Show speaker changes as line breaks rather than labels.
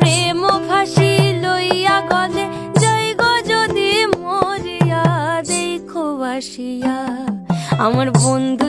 প্রেম ফাঁসি লইয়া গলে যাই গো যদি মরিয়া দেখো বাসিয়া। আমার বন্ধু